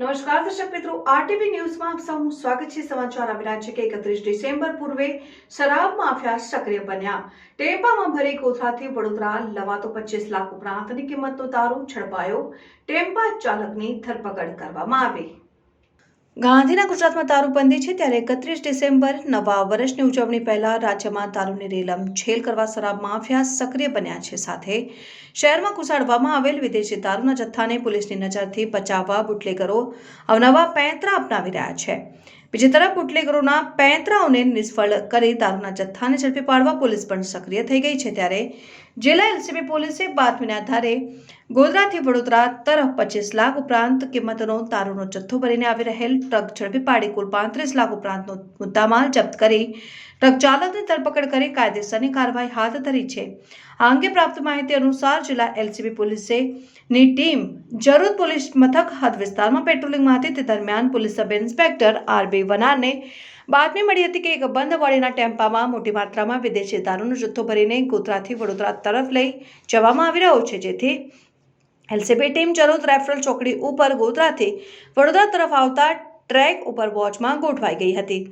નમસ્કાર, દર્શક મિત્રો. આરટીવી ન્યૂઝમાં આપ સૌનું સ્વાગત છે. સમાચાર આવી રહ્યા છે કે એકત્રીસ ડિસેમ્બર પૂર્વે શરાબ માફિયા સક્રિય બન્યા. ટેમ્પામાં ભરી કોથળાથી વડોદરા લવાતો પચીસ લાખ ઉપરાંતની કિંમતનો દારૂ ઝડપાયો ટેમ્પા ચાલકની ધરપકડ કરવામાં આવી. ગાંધીના ગુજરાતમાં દારૂબંધી છે ત્યારે એકત્રીસ ડિસેમ્બર નવા વર્ષની ઉજવણી પહેલા રાજ્યમાં દારૂની રેલમ છેલ કરવા શરાબ માફિયા સક્રિય બન્યા છે સાથે શહેરમાં ઘુસાડવામાં આવેલ વિદેશી દારૂના જથ્થાને પોલીસની નજરથી બચાવવા બુટલેગરો અવનવા પેંતરા અપનાવી રહ્યા છે. બીજી તરફ બુટલેગરોના પેંતરાઓને નિષ્ફળ કરી દારૂના જથ્થાને ઝડપી પાડવા પોલીસ પણ સક્રિય થઈ ગઈ છે ત્યારે જિલ્લા એલસીબી પોલીસે બાતમીના આધારે ગોધરાથી વડોદરા તરફ પચીસ લાખ ઉપરાંત કિંમતનો તારોનો જથ્થો ભરીને આવી રહેલ ટ્રક ઝડપી પાડી કુલ પાંત્રીસ લાખ ઉપરાંતનો મુદ્દામાલ જપ્ત કરી ટ્રક ચાલકની ધરપકડ કરી કાયદેસરની કાર્યવાહી હાથ ધરી છે. આ અંગે પ્રાપ્ત માહિતી અનુસાર જિલ્લા એલસીબી પોલીસે ની ટીમ જરોદ પોલીસ મથક હદ વિસ્તારમાં પેટ્રોલિંગમાં હતી તે દરમિયાન police sub inspector R B વનારને બાતમી મળી હતી કે એક બંધ વાડીના ટેમ્પામાં મોટી માત્રામાં વિદેશી દારૂનો જથ્થો ભરીને ગોધરાથી વડોદરા તરફ લઈ જવામાં આવી રહ્યો છે, જેથી એલસીબી ટીમ ચરોદ રેફરલ ચોકડી ઉપર ગોધરાથી વડોદરા તરફ આવતા ટ્રેક ઉપર વોચમાં ગોઠવાઈ ગઈ હતી.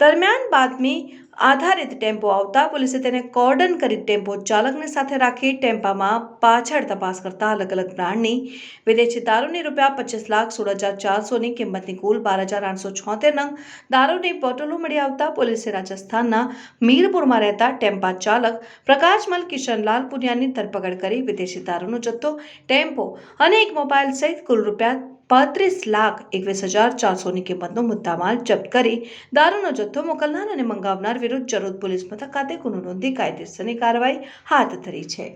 દરમિયાન બાતમી આધારિત ટેમ્પો આવતા પોલીસે તેને કોર્ડન કરી ટેમ્પો ચાલકને સાથે રાખી ટેમ્પામાં પાછળ તપાસ કરતા અલગ અલગ બ્રાન્ડની વિદેશી દારૂની રૂપિયા પચીસ લાખ સોળ હજાર ચારસોની કિંમતની કુલ બાર હજાર આઠસો છોતેર નંગ દારૂની બોટલો મળી આવતા પોલીસે રાજસ્થાનના મીરપુરમાં રહેતા ટેમ્પા ચાલક પ્રકાશમલ કિશનલાલ પુનિયાની ધરપકડ કરી વિદેશી દારૂનો જથ્થો, ટેમ્પો અને એક મોબાઈલ સહિત કુલ રૂપિયા પાંત્રીસ લાખ એકવીસ હજાર ચારસોની કિંમતનો મુદ્દામાલ જપ્ત કરી દારૂનો જથ્થો મોકલનાર અને મંગાવનાર વિરુદ્ધ ચરોદ પોલીસ મથક ખાતે ગુનો નોંધી કાયદેસરની કાર્યવાહી હાથ ધરી છે.